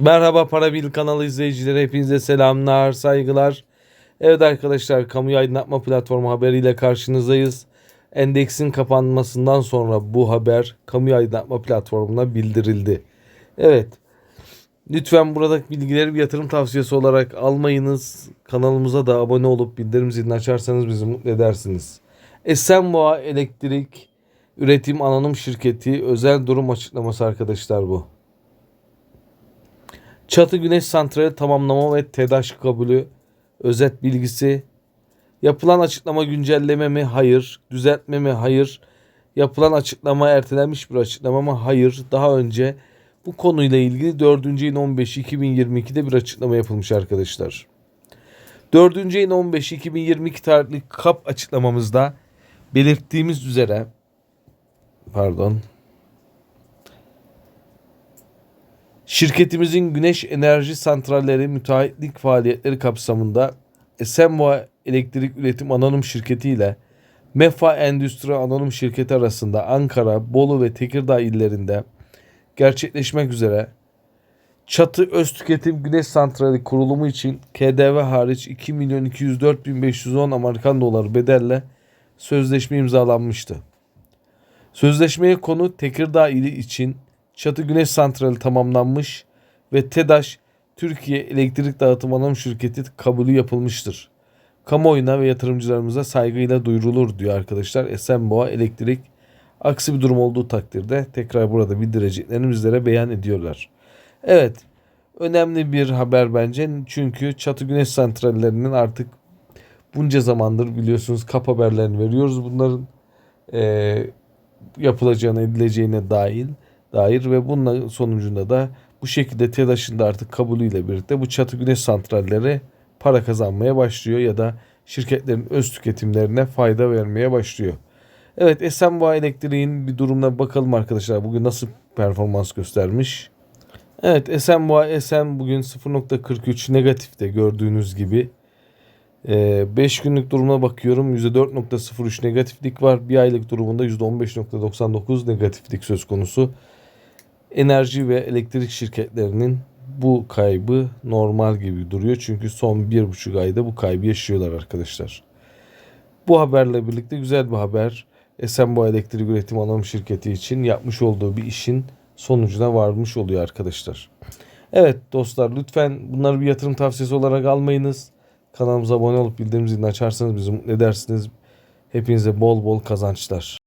Merhaba Para Bil kanalı izleyicileri hepinize selamlar, saygılar. Evet arkadaşlar kamu aydınlatma platformu haberiyle karşınızdayız. Endeksin kapanmasından sonra bu haber kamu aydınlatma platformuna bildirildi. Evet. Lütfen buradaki bilgileri bir yatırım tavsiyesi olarak almayınız. Kanalımıza da abone olup bildirim zilini açarsanız bizi mutlu edersiniz. Esenboğa Elektrik Üretim Anonim Şirketi özel durum açıklaması arkadaşlar bu. Çatı Güneş Santrali tamamlama ve TEDAŞ kabulü özet bilgisi. Yapılan açıklama güncelleme mi? Hayır. Düzeltme mi? Hayır. Yapılan açıklama ertelenmiş bir açıklama mı? Hayır. Daha önce bu konuyla ilgili 4. ayın 15 2022'de bir açıklama yapılmış arkadaşlar. 4. ayın 15 2022 tarihli kap açıklamamızda belirttiğimiz üzere pardon Şirketimizin güneş enerji santralleri müteahhitlik faaliyetleri kapsamında Esenboğa Elektrik Üretim Anonim Şirketi ile MEFA Endüstri Anonim Şirketi arasında Ankara, Bolu ve Tekirdağ illerinde gerçekleşmek üzere Çatı Öz Tüketim Güneş Santrali kurulumu için KDV hariç 2 milyon 204 bin 510 Amerikan doları bedelle sözleşme imzalanmıştı. Sözleşmeye konu Tekirdağ ili için Çatı Güneş Santrali tamamlanmış ve TEDAŞ Türkiye Elektrik Dağıtım Anonim Şirketi kabulü yapılmıştır. Kamuoyuna ve yatırımcılarımıza saygıyla duyurulur diyor arkadaşlar Esenboğa Elektrik. Aksi bir durum olduğu takdirde tekrar burada bildireceklerini bizlere beyan ediyorlar. Evet önemli bir haber bence çünkü Çatı Güneş Santrallerinin artık bunca zamandır biliyorsunuz kap haberlerini veriyoruz. Bunların eee yapılacağına edileceğine dahil dair ve bunun sonucunda da bu şekilde TEDAŞ'ın da artık kabulüyle birlikte bu çatı güneş santralleri para kazanmaya başlıyor ya da şirketlerin öz tüketimlerine fayda vermeye başlıyor. Evet Esenboğa Elektriğin bir durumuna bakalım arkadaşlar. Bugün nasıl performans göstermiş? Evet Esenboğa Esen bugün 0.43 negatifte gördüğünüz gibi. 5 günlük durumuna bakıyorum. %4.03 negatiflik var. Bir aylık durumunda %15.99 negatiflik söz konusu. Enerji ve elektrik şirketlerinin bu kaybı normal gibi duruyor. Çünkü son bir buçuk ayda bu kaybı yaşıyorlar arkadaşlar. Bu haberle birlikte güzel bir haber. Esenboğa Elektrik Üretim Anonim Şirketi için yapmış olduğu bir işin sonucuna varmış oluyor arkadaşlar. Evet dostlar lütfen bunları bir yatırım tavsiyesi olarak almayınız. Kanalımıza abone olup bildirim zilini açarsanız bizi mutlu edersiniz. Hepinize bol bol kazançlar.